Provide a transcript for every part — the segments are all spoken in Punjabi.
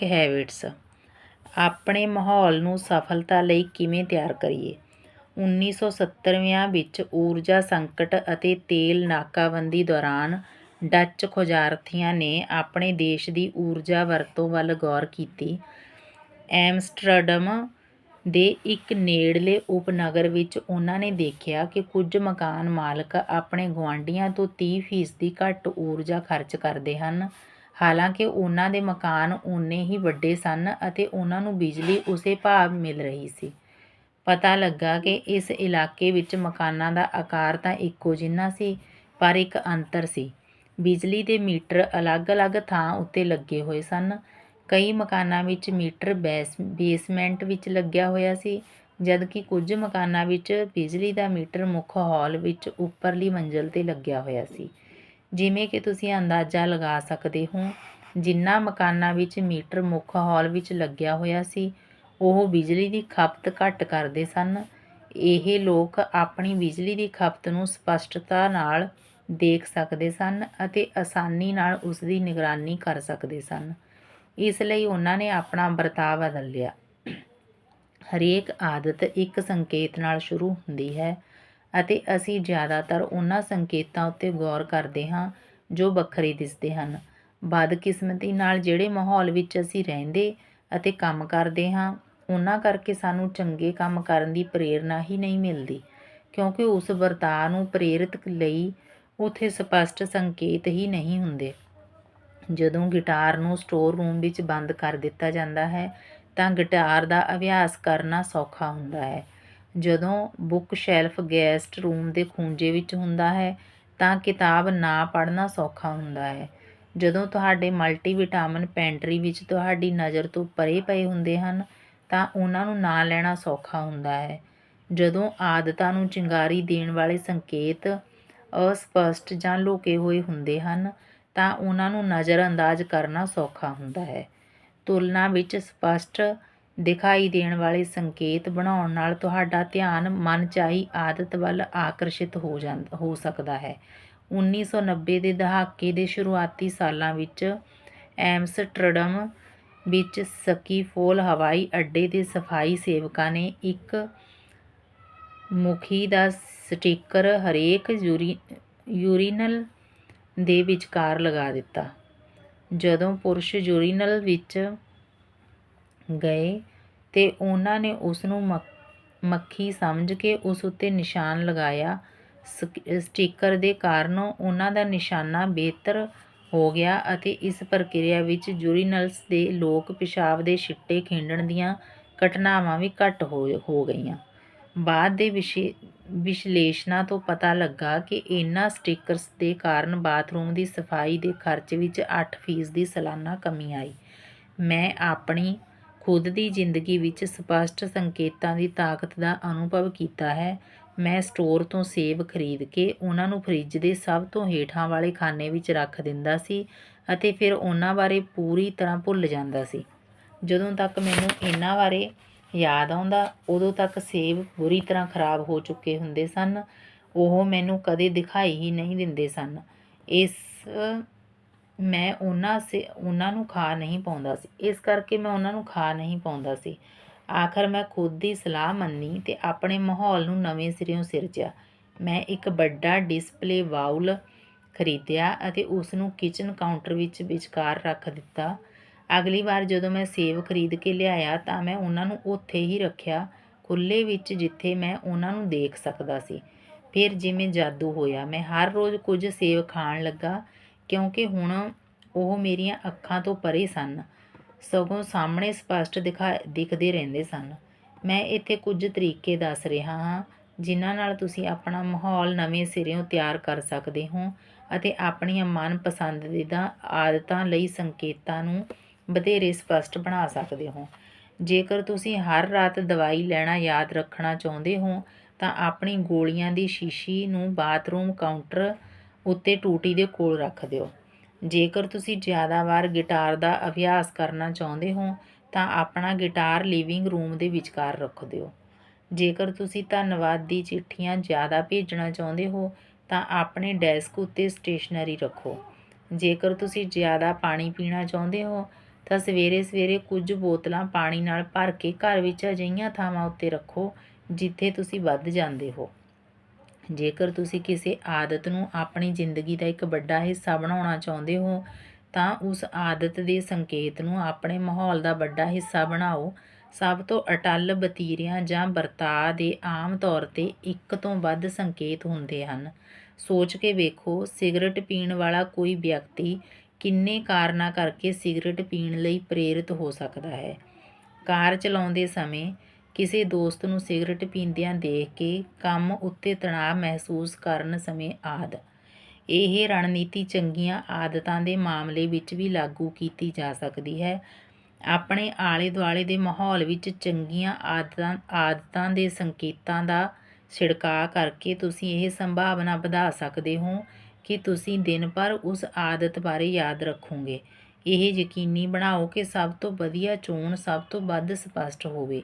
Atomic habits. ਆਪਣੇ ਮਾਹੌਲ ਨੂੰ ਸਫਲਤਾ ਲਈ ਕਿਵੇਂ ਤਿਆਰ ਕਰੀਏ? 1970ਵਿਆਂ ਵਿੱਚ ਊਰਜਾ ਸੰਕਟ ਅਤੇ ਤੇਲ ਨਾਕਾਬੰਦੀ ਦੌਰਾਨ ਡੱਚ ਖੋਜਾਰਥੀਆਂ ਨੇ ਆਪਣੇ ਦੇਸ਼ ਦੀ ਊਰਜਾ ਵਰਤੋਂ ਵੱਲ ਗੌਰ ਕੀਤੀ। ਐਮਸਟਰਡਮ ਦੇ ਇੱਕ ਨੇੜਲੇ ਉਪਨਗਰ ਵਿੱਚ ਉਹਨਾਂ ਨੇ ਦੇਖਿਆ ਕਿ ਕੁਝ ਮਕਾਨ ਮਾਲਕ ਆਪਣੇ ਗੁਆਂਢੀਆਂ ਤੋਂ 30% ਘੱਟ ਊਰਜਾ ਖਰਚ ਕਰਦੇ ਹਨ। ਹਾਲਾਂਕਿ ਉਹਨਾਂ ਦੇ ਮਕਾਨ ਓਨੇ ਹੀ ਵੱਡੇ ਸਨ ਅਤੇ ਉਹਨਾਂ ਨੂੰ ਬਿਜਲੀ ਉਸੇ ਭਾਅ ਮਿਲ ਰਹੀ ਸੀ। ਪਤਾ ਲੱਗਾ ਕਿ ਇਸ ਇਲਾਕੇ ਵਿੱਚ ਮਕਾਨਾਂ ਦਾ ਆਕਾਰ ਤਾਂ ਇੱਕੋ ਜਿੰਨਾ ਸੀ, ਪਰ ਇੱਕ ਅੰਤਰ ਸੀ। ਬਿਜਲੀ ਦੇ ਮੀਟਰ ਅਲੱਗ-ਅਲੱਗ ਥਾਂ ਉੱਤੇ ਲੱਗੇ ਹੋਏ ਸਨ। ਕਈ ਮਕਾਨਾਂ ਵਿੱਚ ਮੀਟਰ ਬੇਸਮੈਂਟ ਵਿੱਚ ਲੱਗਿਆ ਹੋਇਆ ਸੀ, ਜਦਕਿ ਕੁਝ ਮਕਾਨਾਂ ਵਿੱਚ ਬਿਜਲੀ ਦਾ ਮੀਟਰ ਮੁੱਖ ਹਾਲ ਵਿੱਚ ਉੱਪਰਲੀ ਮੰਜ਼ਲ ਤੇ ਲੱਗਿਆ ਹੋਇਆ ਸੀ। ਜਿਵੇਂ ਕਿ ਤੁਸੀਂ ਅੰਦਾਜ਼ਾ ਲਗਾ ਸਕਦੇ ਹੋ ਜਿਨ੍ਹਾਂ ਮਕਾਨਾਂ ਵਿੱਚ ਮੀਟਰ ਮੁੱਖ ਹਾਲ ਵਿੱਚ ਲੱਗਿਆ ਹੋਇਆ ਸੀ, ਉਹ ਬਿਜਲੀ ਦੀ ਖਪਤ ਘੱਟ ਕਰਦੇ ਸਨ। ਇਹ ਲੋਕ ਆਪਣੀ ਬਿਜਲੀ ਦੀ ਖਪਤ ਨੂੰ ਸਪਸ਼ਟਤਾ ਨਾਲ ਦੇਖ ਸਕਦੇ ਸਨ ਅਤੇ ਆਸਾਨੀ ਨਾਲ ਉਸ ਦੀ ਨਿਗਰਾਨੀ ਕਰ ਸਕਦੇ ਸਨ। ਇਸ ਲਈ ਉਹਨਾਂ ਨੇ ਆਪਣਾ ਵਰਤਾਅ ਬਦਲ ਲਿਆ। ਹਰੇਕ ਆਦਤ ਇੱਕ ਸੰਕੇਤ ਨਾਲ ਸ਼ੁਰੂ ਹੁੰਦੀ ਹੈ। ਅਤੇ ਅਸੀਂ ਜ਼ਿਆਦਾਤਰ ਉਹਨਾਂ ਸੰਕੇਤਾਂ ਉੱਤੇ ਗੌਰ ਕਰਦੇ ਹਾਂ, ਜੋ ਵੱਖਰੇ ਦਿਸਦੇ ਹਨ। ਬਦਕਿਸਮਤੀ ਨਾਲ ਜਿਹੜੇ ਮਾਹੌਲ ਵਿੱਚ ਅਸੀਂ ਰਹਿੰਦੇ ਅਤੇ ਕੰਮ ਕਰਦੇ ਹਾਂ, ਉਹਨਾਂ ਕਰਕੇ ਸਾਨੂੰ ਚੰਗੇ ਕੰਮ ਕਰਨ ਦੀ ਪ੍ਰੇਰਣਾ ਹੀ ਨਹੀਂ ਮਿਲਦੀ, ਕਿਉਂਕਿ ਉਸ ਵਰਤਾਅ ਨੂੰ ਪ੍ਰੇਰਿਤ ਲਈ ਉਥੇ ਸਪਸ਼ਟ ਸੰਕੇਤ ਹੀ ਨਹੀਂ ਹੁੰਦੇ। ਜਦੋਂ ਗਿਟਾਰ ਨੂੰ ਸਟੋਰ ਰੂਮ ਵਿੱਚ ਬੰਦ ਕਰ ਦਿੱਤਾ ਜਾਂਦਾ ਹੈ, ਤਾਂ ਗਿਟਾਰ ਦਾ ਅਭਿਆਸ ਕਰਨਾ ਸੌਖਾ ਹੁੰਦਾ ਹੈ। ਜਦੋਂ ਬੁੱਕ ਸ਼ੈਲਫ ਗੈਸਟ ਰੂਮ ਦੇ ਖੂੰਜੇ ਵਿੱਚ ਹੁੰਦਾ ਹੈ, ਤਾਂ ਕਿਤਾਬ ਨਾ ਪੜ੍ਹਨਾ ਸੌਖਾ ਹੁੰਦਾ ਹੈ। ਜਦੋਂ ਤੁਹਾਡੇ ਮਲਟੀਵਿਟਾਮਿਨ ਪੈਂਟਰੀ ਵਿੱਚ ਤੁਹਾਡੀ ਨਜ਼ਰ ਤੋਂ ਪਰੇ ਪਏ ਹੁੰਦੇ ਹਨ, ਤਾਂ ਉਹਨਾਂ ਨੂੰ ਨਾ ਲੈਣਾ ਸੌਖਾ ਹੁੰਦਾ ਹੈ। ਜਦੋਂ ਆਦਤਾਂ ਨੂੰ ਚਿੰਗਾਰੀ ਦੇਣ ਵਾਲੇ ਸੰਕੇਤ ਅਸਪਸ਼ਟ ਜਾਂ ਲੁਕੇ ਹੋਏ ਹੁੰਦੇ ਹਨ, ਤਾਂ ਉਹਨਾਂ ਨੂੰ ਨਜ਼ਰਅੰਦਾਜ਼ ਕਰਨਾ ਸੌਖਾ ਹੁੰਦਾ ਹੈ। ਤੁਲਨਾ ਵਿੱਚ ਸਪਸ਼ਟ ਦਿਖਾਈ ਦੇਣ ਵਾਲੇ ਸੰਕੇਤ ਬਣਾਉਣ ਨਾਲ ਤੁਹਾਡਾ ਧਿਆਨ ਮਨਚਾਹੀ ਆਦਤ ਵੱਲ ਆਕਰਸ਼ਿਤ ਹੋ ਜਾਂਦਾ, ਹੋ ਸਕਦਾ ਹੈ। 1990 ਦੇ ਦਹਾਕੇ ਦੇ ਸ਼ੁਰੂਆਤੀ ਸਾਲਾਂ ਵਿੱਚ ਐਮਸਟਰਡਮ ਵਿੱਚ ਸਕੀਫੋਲ ਹਵਾਈ ਅੱਡੇ ਦੇ ਸਫ਼ਾਈ ਸੇਵਕਾਂ ਨੇ ਇੱਕ ਮੁਖੀ ਦਾ ਸਟicker ਹਰੇਕ ਯੂਰੀਨਲ ਦੇ ਵਿਚਕਾਰ ਲਗਾ ਦਿੱਤਾ। ਜਦੋਂ ਪੁਰਸ਼ ਯੂਰੀਨਲ ਵਿੱਚ ਗਏ ਤੇ ਉਹਨਾਂ ਨੇ ਉਸ ਨੂੰ ਮੱਖੀ ਸਮਝ ਕੇ ਉਸ ਉੱਤੇ ਨਿਸ਼ਾਨ ਲਗਾਇਆ। ਸਟicker ਦੇ ਕਾਰਨ ਉਹਨਾਂ ਦਾ ਨਿਸ਼ਾਨਾ ਬਿਹਤਰ ਹੋ ਗਿਆ ਅਤੇ ਇਸ ਪ੍ਰਕਿਰਿਆ ਵਿੱਚ ਯੂਰੀਨਲਸ ਦੇ ਲੋਕ ਪਿਸ਼ਾਬ ਦੇ ਛਿੱਟੇ ਖਿੰਡਣ ਦੀਆਂ ਘਟਨਾਵਾਂ ਵੀ ਘੱਟ ਹੋ ਗਈਆਂ। ਬਾਅਦ ਦੇ ਵਿਸ਼ਲੇਸ਼ਣਾਂ ਤੋਂ ਪਤਾ ਲੱਗਾ ਕਿ ਇਹਨਾਂ ਸਟickers ਦੇ ਕਾਰਨ ਬਾਥਰੂਮ ਦੀ ਸਫ਼ਾਈ ਦੇ ਖਰਚ ਵਿੱਚ 8% ਦੀ ਸਾਲਾਨਾ ਕਮੀ ਆਈ। ਮੈਂ ਆਪਣੀ ਖੁਦ ਦੀ ਜ਼ਿੰਦਗੀ ਵਿੱਚ ਸਪਸ਼ਟ ਸੰਕੇਤਾਂ ਦੀ ਤਾਕਤ ਦਾ ਅਨੁਭਵ ਕੀਤਾ ਹੈ। ਮੈਂ ਸਟੋਰ ਤੋਂ ਸੇਬ ਖਰੀਦ ਕੇ ਉਹਨਾਂ ਨੂੰ ਫਰਿੱਜ ਦੇ ਸਭ ਤੋਂ ਹੇਠਾਂ ਵਾਲੇ ਖਾਨੇ ਵਿੱਚ ਰੱਖ ਦਿੰਦਾ ਸੀ ਅਤੇ ਫਿਰ ਉਹਨਾਂ ਬਾਰੇ ਪੂਰੀ ਤਰ੍ਹਾਂ ਭੁੱਲ ਜਾਂਦਾ ਸੀ। ਜਦੋਂ ਤੱਕ ਮੈਨੂੰ ਇਹਨਾਂ ਬਾਰੇ ਯਾਦ ਆਉਂਦਾ, ਉਦੋਂ ਤੱਕ ਸੇਬ ਬੁਰੀ ਤਰ੍ਹਾਂ ਖਰਾਬ ਹੋ ਚੁੱਕੇ ਹੁੰਦੇ ਸਨ। ਉਹ ਮੈਨੂੰ ਕਦੇ ਦਿਖਾਈ ਹੀ ਨਹੀਂ ਦਿੰਦੇ ਸਨ। ਇਸ ਮੈਂ ਉਹਨਾਂ ਸੇ, ਉਹਨਾਂ ਨੂੰ ਖਾ ਨਹੀਂ ਪਾਉਂਦਾ ਸੀ। ਇਸ ਕਰਕੇ ਮੈਂ ਉਹਨਾਂ ਨੂੰ ਖਾ ਨਹੀਂ ਪਾਉਂਦਾ ਸੀ। ਆਖਰ ਮੈਂ ਖੁਦ ਦੀ ਸਲਾਹ ਮੰਨੀ ਤੇ ਆਪਣੇ ਮਾਹੌਲ ਨੂੰ ਨਵੇਂ ਸਿਰਿਓਂ ਸਿਰਜਿਆ। ਮੈਂ ਇੱਕ ਵੱਡਾ ਡਿਸਪਲੇ ਬਾਉਲ ਖਰੀਦਿਆ ਅਤੇ ਉਸ ਨੂੰ ਕਿਚਨ ਕਾਊਂਟਰ ਵਿੱਚ ਵਿਚਕਾਰ ਰੱਖ ਦਿੱਤਾ। ਅਗਲੀ ਵਾਰ ਜਦੋਂ ਮੈਂ ਸੇਬ ਖਰੀਦ ਕੇ ਲਿਆਇਆ ਤਾਂ ਮੈਂ ਉਹਨਾਂ ਨੂੰ ਉੱਥੇ ਹੀ ਰੱਖਿਆ ਖੁੱਲੇ ਵਿੱਚ ਜਿੱਥੇ ਮੈਂ ਉਹਨਾਂ ਨੂੰ ਦੇਖ ਸਕਦਾ ਸੀ। ਫਿਰ ਜਿਵੇਂ ਜਾਦੂ ਹੋਇਆ, ਮੈਂ ਹਰ ਰੋਜ਼ ਕੁਝ ਸੇਬ ਖਾਣ ਲੱਗਾ ਕਿਉਂਕਿ ਹੁਣ ਉਹ ਮੇਰੀਆਂ ਅੱਖਾਂ ਤੋਂ ਪਰੇ ਸਨ। ਸਗੋਂ ਸਾਹਮਣੇ ਸਪਸ਼ਟ ਦਿਖਾ, ਦਿਖਦੇ ਰਹਿੰਦੇ ਸਨ। ਮੈਂ ਇੱਥੇ ਕੁਝ ਤਰੀਕੇ ਦੱਸ ਰਿਹਾ ਹਾਂ, ਜਿਨ੍ਹਾਂ ਨਾਲ ਤੁਸੀਂ ਆਪਣਾ ਮਾਹੌਲ ਨਵੇਂ ਸਿਰਿਓਂ ਤਿਆਰ ਕਰ ਸਕਦੇ ਹੋ ਅਤੇ ਆਪਣੀਆਂ ਮਨਪਸੰਦੀਦਾ ਆਦਤਾਂ ਲਈ ਸੰਕੇਤਾਂ ਨੂੰ ਵਧੇਰੇ ਸਪਸ਼ਟ ਬਣਾ ਸਕਦੇ ਹੋ। ਜੇਕਰ ਤੁਸੀਂ ਹਰ ਰਾਤ ਦਵਾਈ ਲੈਣਾ ਯਾਦ ਰੱਖਣਾ ਚਾਹੁੰਦੇ ਹੋ, ਤਾਂ ਆਪਣੀ ਗੋਲੀਆਂ ਦੀ ਸ਼ੀਸ਼ੀ ਨੂੰ ਬਾਥਰੂਮ ਕਾਊਂਟਰ ਉੱਤੇ ਟੂਟੀ ਦੇ ਕੋਲ ਰੱਖ ਦਿਓ। ਜੇਕਰ ਤੁਸੀਂ ਜ਼ਿਆਦਾ ਵਾਰ ਗਿਟਾਰ ਦਾ ਅਭਿਆਸ ਕਰਨਾ ਚਾਹੁੰਦੇ ਹੋ, ਤਾਂ ਆਪਣਾ ਗਿਟਾਰ ਲਿਵਿੰਗ ਰੂਮ ਦੇ ਵਿਚਕਾਰ ਰੱਖ ਦਿਓ। ਜੇਕਰ ਤੁਸੀਂ ਧੰਨਵਾਦ ਦੀ ਚਿੱਠੀਆਂ ਜ਼ਿਆਦਾ ਭੇਜਣਾ ਚਾਹੁੰਦੇ ਹੋ, ਤਾਂ ਆਪਣੇ ਡੈਸਕ ਉੱਤੇ ਸਟੇਸ਼ਨਰੀ ਰੱਖੋ। ਜੇਕਰ ਤੁਸੀਂ ਜ਼ਿਆਦਾ ਪਾਣੀ ਪੀਣਾ ਚਾਹੁੰਦੇ ਹੋ, ਤਾਂ ਸਵੇਰੇ ਸਵੇਰੇ ਕੁਝ ਬੋਤਲਾਂ ਪਾਣੀ ਨਾਲ ਭਰ ਕੇ ਘਰ ਵਿੱਚ ਅਜਿਹੀਆਂ ਥਾਵਾਂ ਉੱਤੇ ਰੱਖੋ, ਜਿੱਥੇ ਤੁਸੀਂ ਵੱਧ ਜਾਂਦੇ ਹੋ। ਜੇਕਰ ਤੁਸੀਂ ਕਿਸੇ ਆਦਤ ਨੂੰ ਆਪਣੀ ਜ਼ਿੰਦਗੀ ਦਾ ਇੱਕ ਵੱਡਾ ਹਿੱਸਾ ਬਣਾਉਣਾ ਚਾਹੁੰਦੇ ਹੋ, ਤਾਂ ਉਸ ਆਦਤ ਦੇ ਸੰਕੇਤ ਨੂੰ ਆਪਣੇ ਮਾਹੌਲ ਦਾ ਵੱਡਾ ਹਿੱਸਾ ਬਣਾਓ। ਸਭ ਤੋਂ ਅਟੱਲ ਬਤੀਰਿਆਂ ਜਾਂ ਵਰਤਾਅ ਦੇ ਆਮ ਤੌਰ ਤੇ ਇੱਕ ਤੋਂ ਵੱਧ ਸੰਕੇਤ ਹੁੰਦੇ ਹਨ। ਸੋਚ ਕੇ ਵੇਖੋ, ਸਿਗਰਟ ਪੀਣ ਵਾਲਾ ਕੋਈ ਵਿਅਕਤੀ ਕਿੰਨੇ ਕਾਰਨਾਂ ਕਰਕੇ ਸਿਗਰਟ ਪੀਣ ਲਈ ਪ੍ਰੇਰਿਤ ਹੋ ਸਕਦਾ ਹੈ। ਕਾਰ ਚਲਾਉਂਦੇ ਸਮੇਂ ਕਿਸੇ ਦੋਸਤ ਨੂੰ ਸਿਗਰਟ ਪੀਂਦਿਆਂ ਦੇਖ ਕੇ ਕੰਮ ਉੱਤੇ ਤਣਾਅ ਮਹਿਸੂਸ ਕਰਨ ਸਮੇਂ ਆਦਿ। ਇਹ ਰਣਨੀਤੀ ਚੰਗੀਆਂ ਆਦਤਾਂ ਦੇ ਮਾਮਲੇ ਵਿੱਚ ਵੀ ਲਾਗੂ ਕੀਤੀ ਜਾ ਸਕਦੀ ਹੈ। ਆਪਣੇ ਆਲੇ ਦੁਆਲੇ ਦੇ ਮਾਹੌਲ ਵਿੱਚ ਚੰਗੀਆਂ ਆਦਤਾਂ ਆਦਤਾਂ ਦੇ ਸੰਕੇਤਾਂ ਦਾ ਛਿੜਕਾਅ ਕਰਕੇ ਤੁਸੀਂ ਇਹ ਸੰਭਾਵਨਾ ਵਧਾ ਸਕਦੇ ਹੋ ਕਿ ਤੁਸੀਂ ਦਿਨ ਭਰ ਉਸ ਆਦਤ ਬਾਰੇ ਯਾਦ ਰੱਖੋਗੇ। ਇਹ ਯਕੀਨੀ ਬਣਾਓ ਕਿ ਸਭ ਤੋਂ ਵਧੀਆ ਚੋਣ ਸਭ ਤੋਂ ਵੱਧ ਸਪਸ਼ਟ ਹੋਵੇ।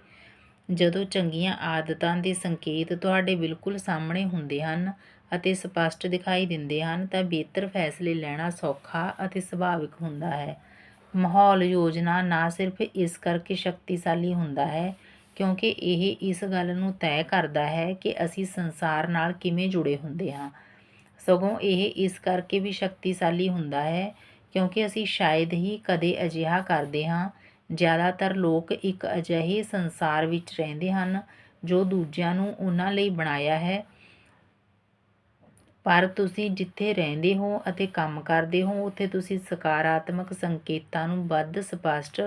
ਜਦੋਂ ਚੰਗੀਆਂ ਆਦਤਾਂ ਦੇ ਸੰਕੇਤ ਤੁਹਾਡੇ ਬਿਲਕੁਲ ਸਾਹਮਣੇ ਹੁੰਦੇ ਹਨ ਅਤੇ ਸਪੱਸ਼ਟ ਦਿਖਾਈ ਦਿੰਦੇ ਹਨ, ਤਾਂ ਬਿਹਤਰ ਫੈਸਲੇ ਲੈਣਾ ਸੌਖਾ ਅਤੇ ਸੁਭਾਵਿਕ ਹੁੰਦਾ ਹੈ। ਮਾਹੌਲ ਯੋਜਨਾ ਨਾ ਸਿਰਫ ਇਸ ਕਰਕੇ ਸ਼ਕਤੀਸ਼ਾਲੀ ਹੁੰਦਾ ਹੈ ਕਿਉਂਕਿ ਇਹ ਇਸ ਗੱਲ ਨੂੰ ਤੈਅ ਕਰਦਾ ਹੈ ਕਿ ਅਸੀਂ ਸੰਸਾਰ ਨਾਲ ਕਿਵੇਂ ਜੁੜੇ ਹੁੰਦੇ ਹਾਂ। ਸਗੋਂ ਇਹ ਇਸ ਕਰਕੇ ਵੀ ਸ਼ਕਤੀਸ਼ਾਲੀ ਹੁੰਦਾ ਹੈ ਕਿਉਂਕਿ ਅਸੀਂ ਸ਼ਾਇਦ ਹੀ ਕਦੇ ਅਜਿਹਾ ਕਰਦੇ ਹਾਂ ਜ਼ਿਆਦਾਤਰ ਲੋਕ ਇੱਕ ਅਜਿਹੇ ਸੰਸਾਰ ਵਿੱਚ ਰਹਿੰਦੇ ਹਨ ਜੋ ਦੂਜਿਆਂ ਨੂੰ ਉਹਨਾਂ ਲਈ ਬਣਾਇਆ ਹੈ। ਪਰ ਤੁਸੀਂ ਜਿੱਥੇ ਰਹਿੰਦੇ ਹੋ ਅਤੇ ਕੰਮ ਕਰਦੇ ਹੋ, ਉੱਥੇ ਤੁਸੀਂ ਸਕਾਰਾਤਮਕ ਸੰਕੇਤਾਂ ਨੂੰ ਵੱਧ ਸਪਸ਼ਟ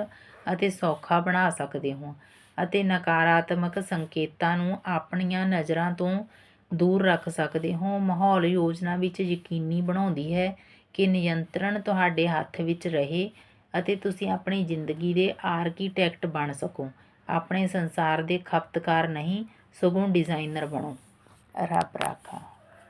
ਅਤੇ ਸੌਖਾ ਬਣਾ ਸਕਦੇ ਹੋ ਅਤੇ ਨਕਾਰਾਤਮਕ ਸੰਕੇਤਾਂ ਨੂੰ ਆਪਣੀਆਂ ਨਜ਼ਰਾਂ ਤੋਂ ਦੂਰ ਰੱਖ ਸਕਦੇ ਹੋ। ਮਾਹੌਲ ਯੋਜਨਾ ਵਿੱਚ ਯਕੀਨੀ ਬਣਾਉਂਦੀ ਹੈ ਕਿ ਨਿਯੰਤਰਣ ਤੁਹਾਡੇ ਹੱਥ ਵਿੱਚ ਰਹੇ ਅਤੇ ਤੁਸੀਂ ਆਪਣੀ ਜ਼ਿੰਦਗੀ ਦੇ ਆਰਕੀਟੈਕਟ ਬਣ ਸਕੋ। ਆਪਣੇ ਸੰਸਾਰ ਦੇ ਖਪਤਕਾਰ ਨਹੀਂ, ਸਗੋਂ ਡਿਜ਼ਾਈਨਰ ਬਣੋ। ਰੱਬ ਰਾਖਾ।